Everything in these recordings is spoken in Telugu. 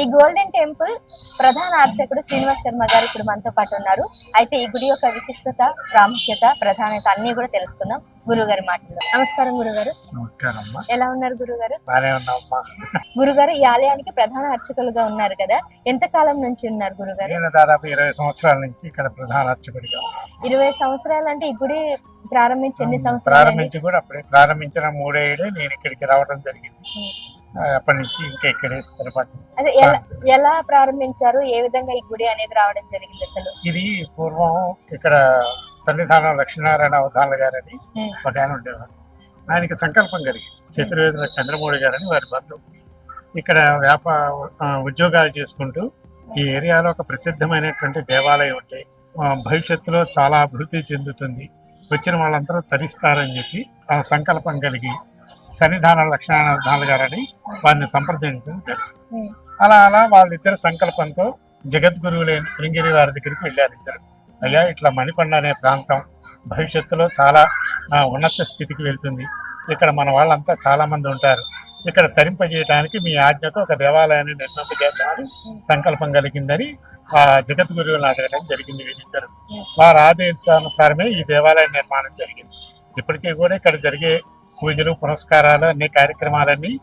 ఈ గోల్డెన్ టెంపుల్ ప్రధాన అర్చకుడు శ్రీనివాస్ శర్మ గారు ఇప్పుడు మనతో పాటు ఉన్నారు. అయితే ఈ గుడి యొక్క విశిష్టత ప్రాముఖ్యత ప్రధానత అన్ని కూడా తెలుసుకుందాం. గురువు గారి మాటల్లో. నమస్కారం గురుగారు నమస్కారం ఎలా ఉన్నారు గురుగారు గురుగారు ఈ ఆలయానికి ప్రధాన అర్చకులుగా ఉన్నారు కదా. ఎంత కాలం నుంచి ఉన్నారు గురుగారు దాదాపు ఇరవై సంవత్సరాల నుంచి ఇక్కడ ప్రధాన అర్చకుడిగా. ఇరవై సంవత్సరాలు అంటే ఈ గుడి ప్రారంభించి ఎన్ని సంవత్సరాలు ప్రారంభించి కూడా అప్పుడే ప్రారంభించిన మూడేళ్ళే నేను ఇక్కడికి రావడం జరిగింది. అప్పటి నుంచి ఇంకా ఇక్కడే ఎలా ప్రారంభించారు? ఏ విధంగా ఈ గుడి అనేది రావడం జరిగింది అసలు? ఇది పూర్వం ఇక్కడ సన్నిధానం లక్ష్మీనారాయణ అవధానులు గారని ఒక ఆయన ఉండేవారు. ఆయనకి సంకల్పం కలిగింది. చతుర్వేదుల చంద్రమౌళి గారని వారి బంధువు. ఇక్కడ వ్యాపా ఆ, ఉద్యోగాలు చేసుకుంటూ ఈ ఏరియాలో ఒక ప్రసిద్ధమైనటువంటి దేవాలయం ఉంటే భవిష్యత్తులో చాలా అభివృద్ధి చెందుతుంది. వచ్చిన వాళ్ళందరూ తరిస్తారని చెప్పి ఆ సంకల్పం కలిగి సన్నిధాన లక్ష్మీనారాయణ గారని వారిని సంప్రదించడం జరిగింది. అలా అలా వాళ్ళిద్దరు సంకల్పంతో జగద్గురువులైన శృంగేరి వారి దగ్గరికి వెళ్ళారు ఇద్దరు. అయ్యా ఇట్లా మణికొండ అనే ప్రాంతం భవిష్యత్తులో చాలా ఉన్నత స్థితికి వెళ్తుంది. ఇక్కడ మన వాళ్ళంతా చాలా మంది ఉంటారు. ఇక్కడ తరింపజేయడానికి మీ ఆజ్ఞతో ఒక దేవాలయాన్ని నిర్మింప చేద్దామని సంకల్పం కలిగిందని ఆ జగద్గురువులను అడగడం జరిగింది వీరిద్దరు. వారి ఆదేశానుసారమే ఈ దేవాలయ నిర్మాణం జరిగింది. ఇప్పటికీ కూడా ఇక్కడ జరిగే పూజలు పునస్కారాలు అన్ని కార్యక్రమాలన్నీ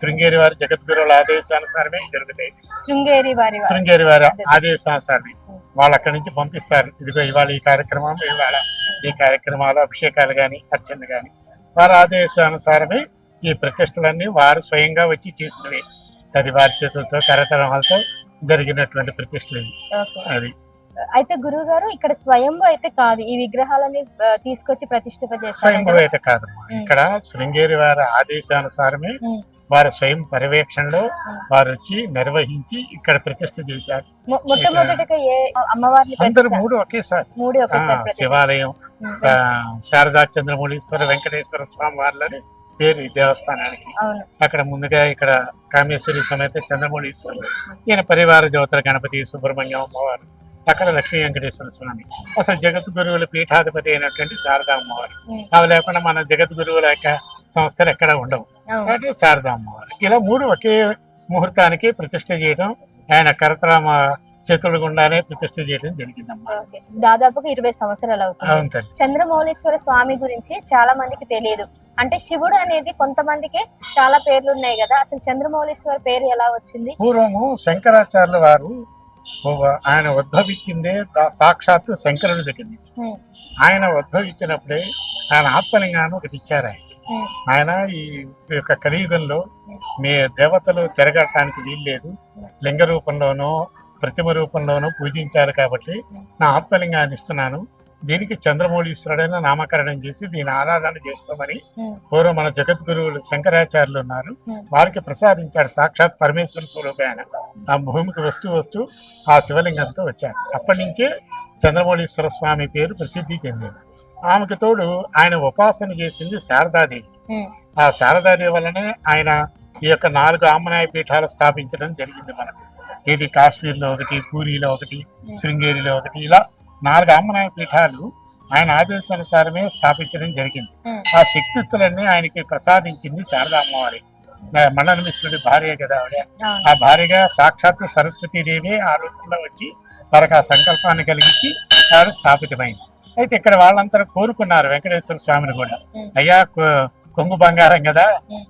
శృంగేరి వారి జగద్గురువుల ఆదేశానుసారమే జరుగుతాయి. శృంగేరి వారి. శృంగేరి వారి ఆదేశానుసారమే. వాళ్ళు అక్కడి నుంచి పంపిస్తారు. ఇదిగో ఇవాళ ఈ కార్యక్రమం ఇవాళ ఈ కార్యక్రమాలు అభిషేకాలు కానీ అర్చనలు కానీ వారి ఆదేశానుసారమే ఈ ప్రతిష్టలన్నీ వారు స్వయంగా వచ్చి చేసినవి. అది వారి చేతులతో కరతరమాలతో జరిగినటువంటి ప్రతిష్టలు. అది. అయితే గురువు గారు ఇక్కడ స్వయంభూ అయితే కాదు ఈ విగ్రహాలని తీసుకొచ్చి ప్రతిష్ఠిత స్వయంభూ చేస్తారు అయితే కాదమ్మా ఇక్కడ శృంగేరి వారి ఆదేశానుసారమే వారి స్వయం పర్యవేక్షణలో వారు వచ్చి నిర్వహించి ఇక్కడ ప్రతిష్ఠ చేశారు. మొట్టమొదటిగా ఏ అమ్మవారిని అందరు ప్రతిష్ఠ మూడు ఒకేసారి. మూడు ఆ, ఒకేసారి ప్రతిష్ఠ. శివాలయం శా- శారదా చంద్రమౌళీశ్వర వెంకటేశ్వర స్వామి వార్లని పేరు ఈ దేవస్థానానికి. అవును. అక్కడ ముందుగా ఇక్కడ కామేశ్వరి సమేత చంద్రమౌళీశ్వరుడు ఈయన పరివార దేవతల గణపతి సుబ్రహ్మణ్యం అమ్మవారు. అక్కడ లక్ష్మీ వెంకటేశ్వర స్వామి. అసలు జగద్గురువుల పీఠాధిపతి అయినటువంటి శారదా అమ్మవారు ఉమ్, అవి లేకుండా మన జగద్గురువుల యొక్క సంస్థలు ఎక్కడ ఉండవు. కాబట్టి శారదా అమ్మవారు ఇలా మూడు ఒకే ముహూర్తానికి ప్రతిష్ఠ చేయడం ఆయన కరతరామ చేతుల గుండానే ప్రతిష్ఠ చేయడం జరిగిందమ్మా. ఓకే. దాదాపుగా ఇరవై సంవత్సరాలు అవుతుంది. చంద్రమౌళీశ్వర స్వామి గురించి చాలా మందికి తెలియదు. అంటే శివుడు అనేది కొంతమందికి చాలా పేర్లు ఉన్నాయి కదా. అసలు చంద్రమౌళీశ్వర పేరు ఎలా వచ్చింది? పూర్వము శంకరాచార్యుల వారు ఆయన ఉద్భవించిందే సాక్షాత్తు శంకరుడి దగ్గర నుంచి. ఆయన ఉద్భవించినప్పుడే ఆయన ఆత్మలింగాన్ని ఒకటి ఇచ్చారు ఆయన ఆయన ఈ యొక్క కలియుగంలో మీ దేవతలు తిరగటానికి వీల్లేదు లింగ రూపంలోనో ప్రతిమ రూపంలోనో పూజించారు కాబట్టి నా ఆత్మలింగాన్ని ఇస్తున్నాను. దీనికి చంద్రమౌళీశ్వరుడైన నామకరణం చేసి దీని ఆరాధన చేసుకోమని పూర్వం మన జగద్గురువులు శంకరాచార్యులు ఉన్నారు. వారికి ప్రసాదించాడు సాక్షాత్ పరమేశ్వర స్వరూపాయన ఆ భూమికి వస్తూ వస్తూ ఆ శివలింగంతో వచ్చారు. అప్పటి నుంచే చంద్రమౌళీశ్వర స్వామి పేరు ప్రసిద్ధి చెందింది. ఆమెకు తోడు ఆయన ఉపాసన చేసింది శారదాదేవి. ఆ. శారదాదేవి వల్లనే ఆయన ఈ యొక్క నాలుగు ఆమనాయ పీఠాలు స్థాపించడం జరిగింది మనకు. ఇది కాశ్మీర్లో ఒకటి పూరిలో ఒకటి శృంగేరిలో ఒకటి ఇలా నాలుగు ఆమనాయ పీఠాలు ఆయన ఆదేశానుసారమే స్థాపించడం జరిగింది. ఆ శక్తిత్తులన్నీ ఆయనకి ప్రసాదించింది శారదా అమ్మవారి మండల మిశ్రుడి భార్య కదా ఆవిడ. ఆ. భార్యగా సాక్షాత్తు సరస్వతీదేవి ఆ రూపంలో వచ్చి వారికి ఆ సంకల్పాన్ని కలిగించి ఆవిడ స్థాపితమైంది. అయితే ఇక్కడ వాళ్ళందరూ కోరుకున్నారు వెంకటేశ్వర స్వామిని కూడా. అయ్యా కొంగు బంగారం కదా.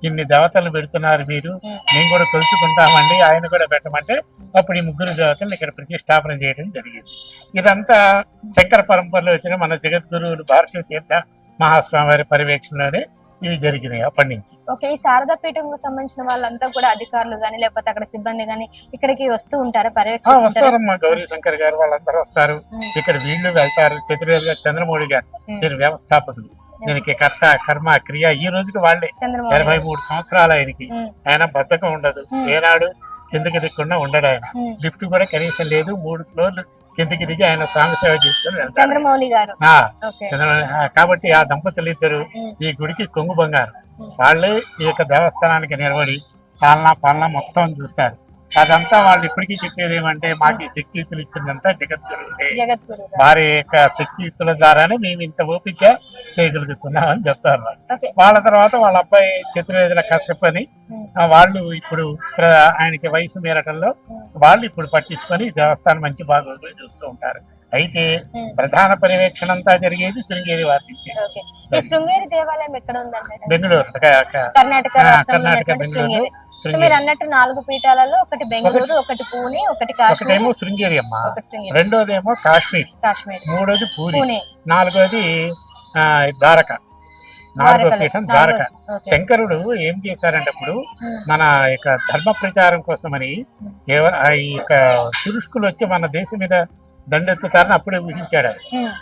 ఇన్ని దేవతలు పెడుతున్నారు మీరు. మేము కూడా కొలుచుకుంటామండి ఆయన కూడా పెట్టమంటే అప్పుడు ఈ ముగ్గురు దేవతలను ఇక్కడ ప్రతిష్టాపన చేయడం జరిగింది. ఇదంతా శంకర పరంపరలో వచ్చిన మన జగద్గురువులు భారతీయ తీర్థ మహాస్వామి వారి పర్యవేక్షణలోనే ఇవి జరిగినాయి అప్పటి నుంచి? ఓకే ఈ శారదా పీఠంకు సంబంధించిన వాళ్ళంతా కూడా అధికారులు గాని లేకపోతే అక్కడ సిబ్బంది గాని ఇక్కడికి వస్తూ ఉంటారా? ఆ, పర్యవేక్షిస్తారు వస్తారమ్మా గౌరీ శంకర్ గారు వాళ్ళందరూ వస్తారు. ఇక్కడ వీళ్ళు వెళ్తారు. చతుర్వేది గారు చంద్రమౌళి గారు. దీని వ్యవస్థాపకులు. దీనికి కర్త కర్మ క్రియ ఈ రోజుకి వాళ్ళే. ఎనభై మూడు సంవత్సరాలు ఆయనకి. ఆయన బద్ధకం ఉండదు. ఏనాడు కిందకి దిక్కుండా ఉండడు ఆయన. లిఫ్ట్ కూడా కనీసం లేదు మూడు ఫ్లోర్లు కిందకి దిగి ఆయన స్వామి సేవ చేసుకుని వెళ్తారు చంద్రమౌళి కాబట్టి ఆ దంపతులు ఇద్దరు. ఈ గుడికి కొంగు బంగారు. వాళ్ళే ఈ యొక్క దేవస్థానానికి నిలబడి పాలన పాలన మొత్తం చూస్తారు. అదంతా వాళ్ళు ఇప్పటికీ చెప్పేది ఏమంటే మాకు ఈ శక్తియుక్తులు ఇచ్చిందంతా జగద్గురువులే జగద్గురు వారి యొక్క శక్తియుక్తుల ద్వారానే మేము ఇంత ఓపిక చేయగలుగుతున్నాం అని చెప్తారు వాళ్ళు తర్వాత వాళ్ళ అబ్బాయి చతుర్వేదుల కశ్యప్ అని ఆ, వాళ్ళు ఇప్పుడు ఆయనకి వయసు మీరటంలో వాళ్ళు ఇప్పుడు పట్టించుకొని దేవస్థానం మంచి బాగోగులు చూస్తూ ఉంటారు. అయితే. ప్రధాన పర్యవేక్షణ అంతా జరిగేది శృంగేరి వారి నుంచి. శృంగేరి దేవాలయం ఎక్కడ ఉందంటే బెంగళూరు కర్ణాటక కర్ణాటక బెంగళూరు అన్నట్టు నాలుగు పీఠాలలో ఒకటి బెంగళూరు ఒకటి పూణే ఒకటి కాశ్మీర్. ఒకటేమో శృంగేరి అమ్మ. ఒకటి శృంగేరి. రెండోదేమో కాశ్మీర్. కాశ్మీర్. మూడోది పూరి. పూణే. నాలుగోది ఆ, ద్వారక. నాలుగో ద్వారకలో. పీఠం ద్వారక. శంకరుడు ఏం చేశారంటే అప్పుడు మన యొక్క ధర్మ ప్రచారం కోసమని ఎవరు ఆ ఈ యొక్క తురుష్కులు వచ్చి మన దేశం మీద దండెత్తుతారని అప్పుడే ఊహించాడు.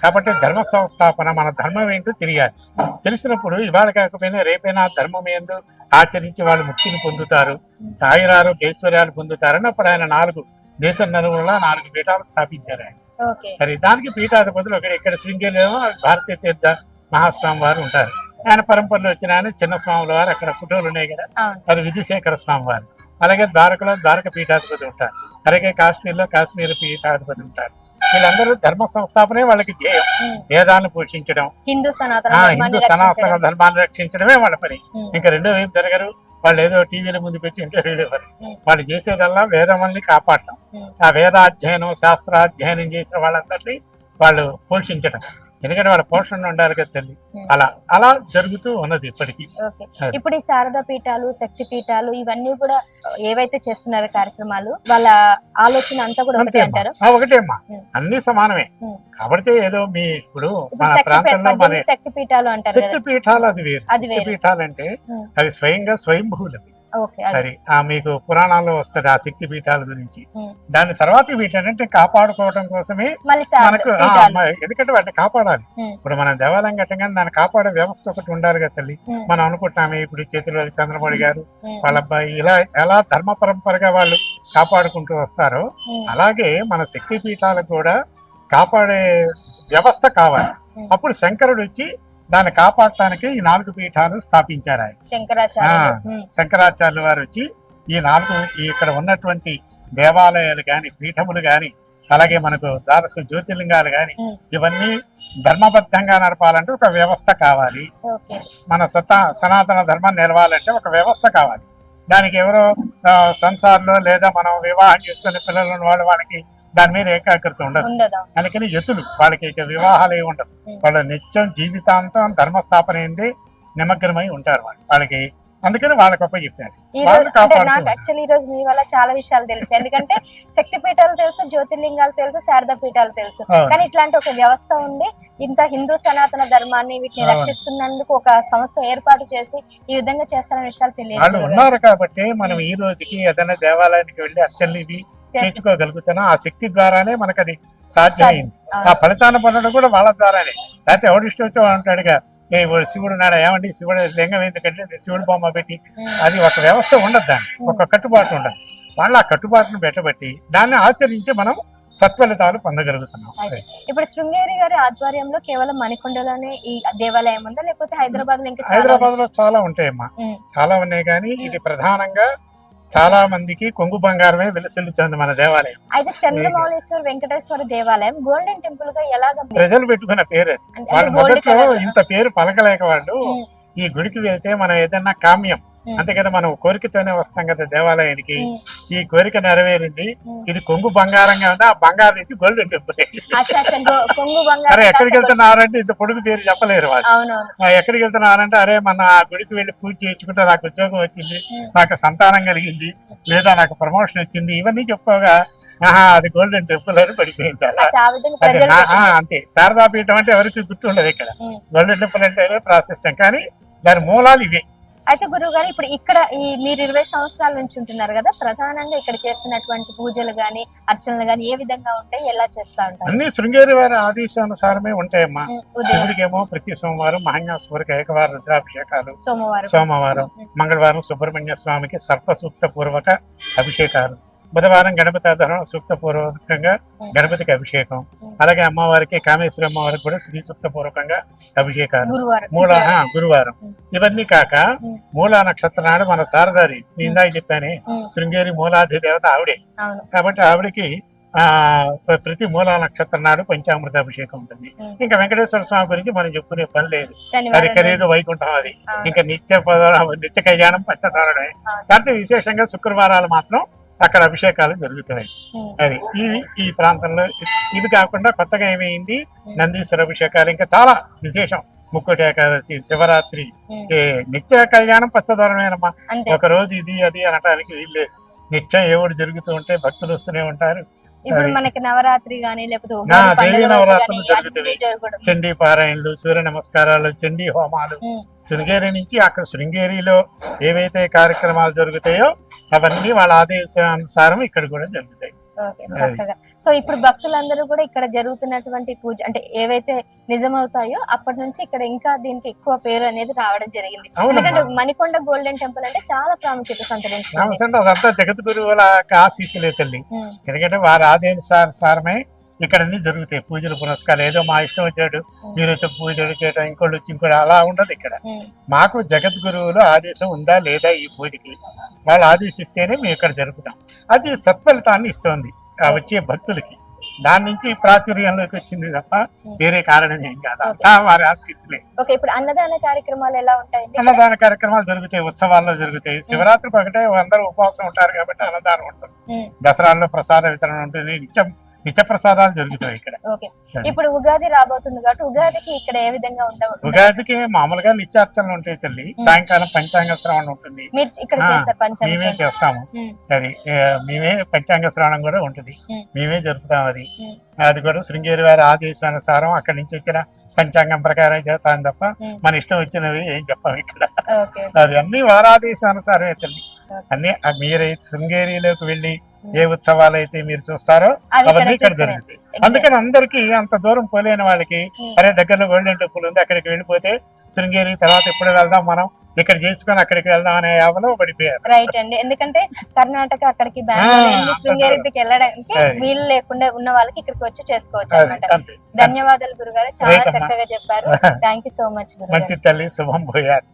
కాబట్టి ధర్మ సంస్థాపన మన ధర్మం ఏంటో తెలియాలి. తెలిసినప్పుడు ఇవాళ కాకపోయినా రేపైనా ధర్మం ఏందో ఆచరించి వాళ్ళు ముక్తిని పొందుతారు ఆయురారోగ్య ఐశ్వర్యాలు పొందుతారని అప్పుడు ఆయన నాలుగు దేశం నలుగురులా నాలుగు పీఠాలు స్థాపించారు ఆయన. మరి దానికి పీఠాధిపతులు ఒకటి ఇక్కడ శృంగేరిలో భారతీయ తీర్థ మహాస్వామి వారు ఉంటారు. ఆయన పరంపరలో వచ్చిన ఆయన చిన్న స్వాముల వారు అక్కడ ఫోటోలు ఉన్నాయి కదా. అది విధుశేఖర స్వామి వారు. అలాగే ద్వారకలో ద్వారక పీఠాధిపతి ఉంటారు. అలాగే కాశ్మీర్లో కాశ్మీర్ పీఠాధిపతి ఉంటారు. వీళ్ళందరూ ధర్మ సంస్థాపనే వాళ్ళకి ధ్యేయం. ఉమ్, వేదాలను పోషించడం. హిందూ సనాతన ధర్మాన్ని రక్షించడమే వాళ్ళ పని. ఇంకా రెండో వైపు జరగరు వాళ్ళు ఏదో టీవీల ముందుకు వచ్చి ఇంటర్వ్యూలు ఇవ్వరు. వాళ్ళు చేసేదల్లా వేదమల్ని కాపాడటం. ఆ వేదాధ్యయనం శాస్త్రాధ్యయనం చేసిన వాళ్ళందరినీ వాళ్ళు పోషించటం. ఎందుకంటే వాళ్ళ పోషణ ఉండాలి కదా తల్లి ఉమ్. అలా అలా జరుగుతూ ఉన్నది ఇప్పటికీ. ఇప్పుడు ఈ శారదా పీఠాలు శక్తి పీఠాలు ఇవన్నీ కూడా ఏవైతే చేస్తున్నారో కార్యక్రమాలు వాళ్ళ ఆలోచన అంతా కూడా ఒకటే అమ్మా. అంటారు ఒకటే అమ్మా ఉమ్. అన్ని సమానమే ఉమ్. కాబట్టి ఏదో మీ ఇప్పుడు మన ప్రాంతంలో మన శక్తి పీఠాలు అంటారు శక్తి పీఠాలు అది వేరు శక్తి. పీఠాలు అంటే. అవి స్వయంగా స్వయంభూలవి అది. అది ఆ మీకు పురాణాల్లో వస్తుంది ఆ శక్తి పీఠాల గురించి. దాని తర్వాత వీటన్నింటిని కాపాడుకోవడం కోసమే మనకు ఎందుకంటే వాటిని కాపాడాలి. ఇప్పుడు మనం దేవాలయం కట్టంగానే దాన్ని కాపాడే వ్యవస్థ ఒకటి ఉండాలి కదా తల్లి. మనం అనుకుంటున్నామే ఇప్పుడు చేతిలో చంద్రమౌళి గారు వాళ్ళ అబ్బాయి ఇలా ఎలా ధర్మ పరంపరగా వాళ్ళు కాపాడుకుంటూ వస్తారో అలాగే మన శక్తి పీఠాలకు కూడా కాపాడే వ్యవస్థ కావాలి. అప్పుడు శంకరుడు వచ్చి దాన్ని కాపాడటానికి ఈ నాలుగు పీఠాలు స్థాపించారు ఆయన. శంకరాచార్యులు. వారు వచ్చి ఈ నాలుగు ఇక్కడ ఉన్నటువంటి దేవాలయాలు కానీ పీఠములు కానీ అలాగే మనకు ద్వాదశ జ్యోతిర్లింగాలు ఉమ్, ఇవన్నీ ధర్మబద్ధంగా నడపాలంటే ఒక వ్యవస్థ కావాలి. మన సతా సనాతన ధర్మం నిలవాలంటే ఒక వ్యవస్థ కావాలి. దానికి ఎవరో సంసార్లో లేదా మనం వివాహం చేసుకునే పిల్లలు వాళ్ళు వాళ్ళకి దాని మీద ఏకాగ్రత ఉండదు. ఉండదా. అందుకని ఎతులు వాళ్ళకి ఇక వివాహాలు ఏమి ఉండదు. వాళ్ళ నిత్యం జీవితాంతం ధర్మస్థాపన అయింది. నిమగ్నమై ఉంటారు వాళ్ళు వాళ్ళకి అందుకని చెప్పారు వాళ్ళు అంటే కాపాడుతూ నాకు యాక్చువల్లీ ఈ రోజు మీ వల్ల చాలా విషయాలు తెలుసు ఎందుకంటే శక్తి పీఠాలు తెలుసు జ్యోతిర్లింగాలు తెలుసు శారదా పీఠాలు తెలుసు. కానీ ఇట్లాంటి ఒక వ్యవస్థ ఉంది ఇంత హిందూ సనాతన ధర్మాన్ని వీటిని. రక్షిస్తున్నందుకు ఒక సంస్థ ఏర్పాటు చేసి ఈ విధంగా చేస్తారనే విషయాలు తెలియదు వాళ్ళు. ఉన్నారు కాబట్టి మనం ఈ రోజుకి ఏదైనా దేవాలయానికి వెళ్ళి అర్చనలు ఇవి చేర్చుకోగలుగుతున్నాం ఆ శక్తి ద్వారానే మనకు అది సాధ్యమైంది. ఆ ఫలితాన్ని పొందడం కూడా వాళ్ళ ద్వారానే. లేకపోతే ఎవడు ఇష్టం వచ్చో అంటాడుగా ఏ శివుడు నాడు ఏమండి? శివుడు లింగం ఎందుకంటే శివుడు బొమ్మ పెట్టి అది ఒక వ్యవస్థ ఉండదు దాన్ని ఒక కట్టుబాటు ఉండదు. వాళ్ళు ఆ కట్టుబాటును పెట్టబట్టి దాన్ని ఆచరించి మనం సత్ఫలితాలు పొందగలుగుతున్నాం. ఇప్పుడు శృంగేరి గారి ఆధ్వర్యంలో కేవలం మణికొండలోనే ఈ దేవాలయం ఉందా? లేకపోతే హైదరాబాద్లో హైదరాబాద్లో చాలా ఉంటాయమ్మా. చాలా ఉన్నాయి కానీ ఇది ప్రధానంగా చాలా మందికి కొంగు బంగారమే వెలుసిల్లుతుంది మన దేవాలయం. అయితే చంద్రమౌళేశ్వర వెంకటేశ్వర దేవాలయం గోల్డెన్ టెంపుల్గా ఎలాగ ప్రజలు పెట్టుకున్న పేరు వాళ్ళు మొదట్లో ఇంత పేరు పలకలేక వాళ్ళు ఈ గుడికి వెళ్తే మనం ఏదన్నా కామ్యం ఉమ్. అంతేకాదు మనం కోరికతోనే వస్తాం కదా దేవాలయానికి. ఈ కోరిక నెరవేరింది. ఇది కొంగు బంగారంగా ఉంది. ఆ బంగారం నుంచి గోల్డెన్ టెంపుల్ అరే ఎక్కడికి వెళ్తున్నారంటే ఇంత పొడుగు పేరు చెప్పలేరు వాళ్ళు. ఎక్కడికి వెళ్తున్నారంటే అరే మన ఆ గుడికి వెళ్ళి పూజ చేయించుకుంటే నాకు ఉద్యోగం వచ్చింది. నాకు సంతానం కలిగింది. లేదా నాకు ప్రమోషన్ వచ్చింది. ఇవన్నీ చెప్పుకోగా ఆహా అది గోల్డెన్ టెంపుల్ అని పడిపోయింది అంతే. శారదా పీఠం అంటే ఎవరికి గుర్తుండదు ఇక్కడ. గోల్డెన్ టెంపుల్ అంటే ప్రాశస్త్యం. కానీ దాని మూలాలు ఇవే. అయితే గురువు గారు ఇప్పుడు ఇక్కడ ఈ మీరు ఇరవై సంవత్సరాల నుంచి ఉంటున్నారు కదా ప్రధానంగా ఇక్కడ చేస్తున్నటువంటి పూజలు గాని అర్చనలు గాని ఏ విధంగా ఉంటాయి? ఎలా చేస్తా ఉంటారు? అన్ని శృంగేరి వారి ఆదేశానుసారమే ఉంటాయమ్మా. శివుడికేమో ప్రతి సోమవారం మహాన్యాసపూర్వక ఏకవార రుద్రాభిషేకాలు. సోమవారం. సోమవారం. మంగళవారం సుబ్రహ్మణ్య స్వామికి సర్పసూక్త పూర్వక అభిషేకాలు. బుధవారం గణపతి ఆధారం సూక్త పూర్వకంగా గణపతికి అభిషేకం. అలాగే అమ్మవారికి కామేశ్వరి అమ్మవారికి కూడా శ్రీ సూక్త పూర్వకంగా అభిషేకాలు మూల గురువారం. ఇవన్నీ కాక. మూలా నక్షత్రం నాడు మన శారదారి నేను ఇందాక చెప్పానే. శృంగేరి మూలాధి దేవత ఆవిడే కాబట్టి ఆవిడకి ఆ ప్ర- ప్రతి మూలా నక్షత్రం నాడు పంచామృత అభిషేకం ఉంటుంది. ఇంకా వెంకటేశ్వర స్వామి గురించి మనం చెప్పుకునే పని లేదు. అది కలియుగ వైకుంఠం అది. ఇంకా నిత్య పద- నిత్య కళ్యాణం అవును. కాకపోతే విశేషంగా శుక్రవారాలు మాత్రం అక్కడ అభిషేకాలు జరుగుతాయి ఉం. అది. ఇవి ఈ ప్రాంతంలో ఇవి కాకుండా కొత్తగా ఏమైంది? నందీశ్వర అభిషేకాలు. ఇంకా చాలా విశేషం. ముక్కోటి ఏకాదశి శివరాత్రి. నిత్య కళ్యాణం పచ్చదొరమేనమ్మా ఒక రోజు ఇది అది అనటానికి వీళ్ళు నిత్యం ఏవుడు జరుగుతూ ఉంటే భక్తులు వస్తూనే ఉంటారు. ఇప్పుడు. మనకి నవరాత్రి గానీ లేకపోతే నవరాత్రులు జరగడం చండీ పారాయణలు సూర్య నమస్కారాలు చండీ హోమాలు. శృంగేరి నుంచి అక్కడ శృంగేరిలో ఏవైతే కార్యక్రమాలు జరుగుతాయో అవన్నీ వాళ్ళ ఆదేశానుసారం ఇక్కడ కూడా జరుగుతాయి సో ఇప్పుడు భక్తులందరూ కూడా ఇక్కడ జరుగుతున్నటువంటి పూజ అంటే ఏవైతే నిజమవుతాయో అప్పటి నుంచి ఇక్కడ ఇంకా దీనికి ఎక్కువ పేరు అనేది రావడం జరిగింది. ఎందుకంటే మణికొండ గోల్డెన్ టెంపుల్ అంటే చాలా ప్రాముఖ్యత రామచంద్ర అదంతా జగద్గురువుల ఆశీస్సులే తల్లి. ఎందుకంటే వారి ఆదేశానుసారమే ఇక్కడ అన్ని జరుగుతాయి. పూజలు పునస్కారాలు ఏదో మా ఇష్టం వచ్చాడు మీరు వచ్చి పూజలు చేయడం ఇంకోళ్ళు వచ్చి ఇంకోటి అలా ఉండదు ఇక్కడ. మాకు జగద్గురువులు ఆదేశం ఉందా లేదా ఈ పూజకి? వాళ్ళు ఆదేశిస్తేనే మేము ఇక్కడ జరుపుతాం. అది సత్ఫలితాన్ని ఇస్తోంది వచ్చే భక్తులకి. దాని నుంచి ప్రాచుర్యంలోకి వచ్చింది తప్ప వేరే కారణం ఏం కాదు. అంతా వారి ఆశీస్సులే. ఓకే ఇప్పుడు అన్నదాన కార్యక్రమాలు ఎలా ఉంటాయండి అన్నదాన కార్యక్రమాలు జరుగుతాయి ఉత్సవాల్లో జరుగుతాయి. శివరాత్రికి ఒకటే అందరూ ఉపవాసం ఉంటారు కాబట్టి అన్నదానం ఉంటుంది. దసరాల్లో ప్రసాద వితరణ ఉంటుంది. నిత్యం నిత్య ప్రసాదాలు జరుగుతాయి ఇక్కడ. ఇప్పుడు ఉగాది రాబోతుంది కాబట్టి ఉగాదికి ఇక్కడ ఏ విధంగా ఉండవు ఉగాదికి మామూలుగా నిత్యార్చనలు ఉంటాయి తల్లి. సాయంకాలం పంచాంగ శ్రవణం ఉంటుంది. మేమే చేస్తాము. అది మేమే పంచాంగ శ్రవణం కూడా ఉంటుంది. మేమే జరుపుతాం అది. అది కూడా శృంగేరి వారి ఆదేశానుసారం అక్కడి నుంచి వచ్చిన పంచాంగం ప్రకారం చేస్తాం తప్ప. మన ఇష్టం వచ్చినవి ఏం చెప్పాం ఇక్కడ. అది అన్ని వారి ఆదేశానుసారమే తల్లి అన్ని మీరు శృంగేరిలోకి వెళ్ళి ఏ ఉత్సవాలు అయితే మీరు చూస్తారో అవన్నీ ఇక్కడ. జరుగుతాయి. అందుకని అందరికి అంత దూరం పోలేని వాళ్ళకి. అరే దగ్గరలో గోల్డెన్ టెంపుల్ ఉంది అక్కడికి వెళ్ళిపోతే శృంగేరి తర్వాత ఎప్పుడు వెళ్దాం మనం? ఇక్కడ చేసుకొని అక్కడికి వెళ్దాం అనే యావలో పడిపోయారు. రైట్ అండి. ఎందుకంటే కర్ణాటక అక్కడికి శృంగేరికి వెళ్ళడానికి. వీలు లేకుండా ఉన్న వాళ్ళకి ఇక్కడికి వచ్చి చేసుకోవచ్చు అనమాట ధన్యవాదాలు గురుగారు. చాలా. చక్కగా చెప్పారు. థ్యాంక్ యూ సో మచ్ మంచి తల్లి శుభం పోయారు.